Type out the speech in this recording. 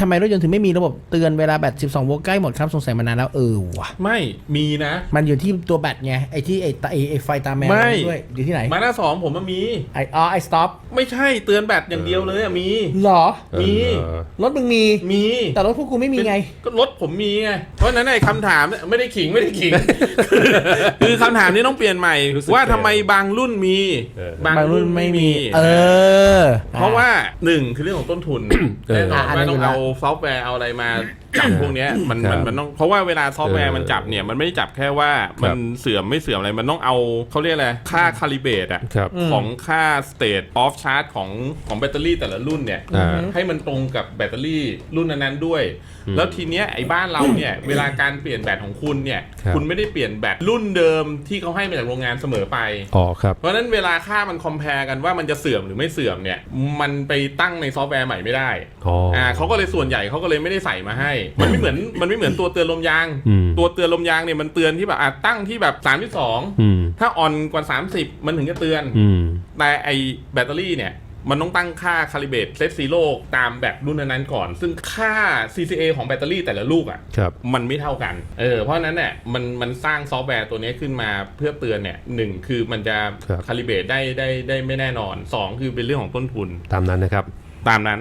ทำไมรถยนต์ถึงไม่มีระบบเตือนเวลาแบต 12 โวลต์ใกล้หมดครับ สงสัยมานานแล้วเออว่ะ ไม่มีนะ มันอยู่ที่ตัวแบตไง ไอ้ที่ไอ้ตาไอ้ไอ้ไฟตาแมวไม่ ด้วยอยู่ที่ไหน มาหน้าสองผมมันมี ไอ้อ๋อไอ้สต็อปไม่ใช่เตือนแบตอย่างเดียวเลยอะมี หรอ มี เออ รถมึงมี มีแต่รถพวกกูไม่มีไง ก็รถผมมีไง เพราะฉะนั้นไอ้คำถามเนี่ยไม่ได้ขิงไม่ได้ขิง คือคำถามนี้ต้องเปลี่ยนใหม่ รู้สึกว่าทำไมบางรุ่นมี เออ บางบางรุ่รุ่นนไม่ไม่มีมี เออ เพราะว่าหนึ่งคือเรื่องของต้นทุนเออ แน่นอนอะอันว่านั้นต้องอยู่แล้วเอาซอฟต์แวร์เอาอะไรมาจับพวกเนี้ยมันครัมันบมันต้องเพราะว่าเวลาซอฟต์แวร์เออมันจับเนี่ยมันไม่ได้จับแค่ว่ามันเสื่อมไม่เสื่อมอะไรมันต้องเอาเขาเรียกอะไรค่าคาลิเบตอะครับของค่า state of charge ของของแบตเตอรี่แต่ละรุ่นเนี่ยอ่าให้มันตรงกับแบตเตอรี่รุ่นนั้นๆด้วย แล้วทีเนี้ยไอ้บ้านเราเนี่ยเวลาการเปลี่ยนแบตของคุณเนี่ยครับคุณไม่ได้เปลี่ยนแบตรุ่นเดิมที่เขาให้มาจากโรงงานเสมอไปอ๋อครับเพราะฉะนั้นเวลาค่ามันคอมเพลกันว่ามันจะเสื่อมหรือไม่เสื่อมเนี่ยมันไปตั้งในซอฟต์แวร์ใหม่ไม่ได้อ๋ออ่อ่าเขาก็เลยส่วนใหญ่เขาก็เลยไม่ได้ใส่มาให้มันไม่เหมือนมันไม่เหมือนตัวเตือนลมยาง อืม ตัวเตือนลมยางเนี่ยมันเตือนที่แบบอะตั้งที่แบบ3ามที่สองอืม ถ้าอ่อนกว่า 30 มันถึงจะเตือน อืม แต่ไอแบตเตอรี่เนี่ย มันต้องตั้งค่าคาลิเบตเซตซีโร่ตามแบตรุ่นนั้นๆก่อน ซึ่งค่า CCA ของแบตเตอรี่แต่ละลูกอะ ครับ มันไม่เท่ากัน เออ เพราะฉะนั้นเนี่ยมันมันสร้างซอฟต์แวร์ตัวนี้ขึ้นมาเพื่อเตือนเนี่ยหนึ่งคือมันจะครับ คาลิเบตได้ได้ได้ไม่แน่นอนสองคือเป็นเรื่องของต้นทุนตามนั้นนะครับ ตามนั้น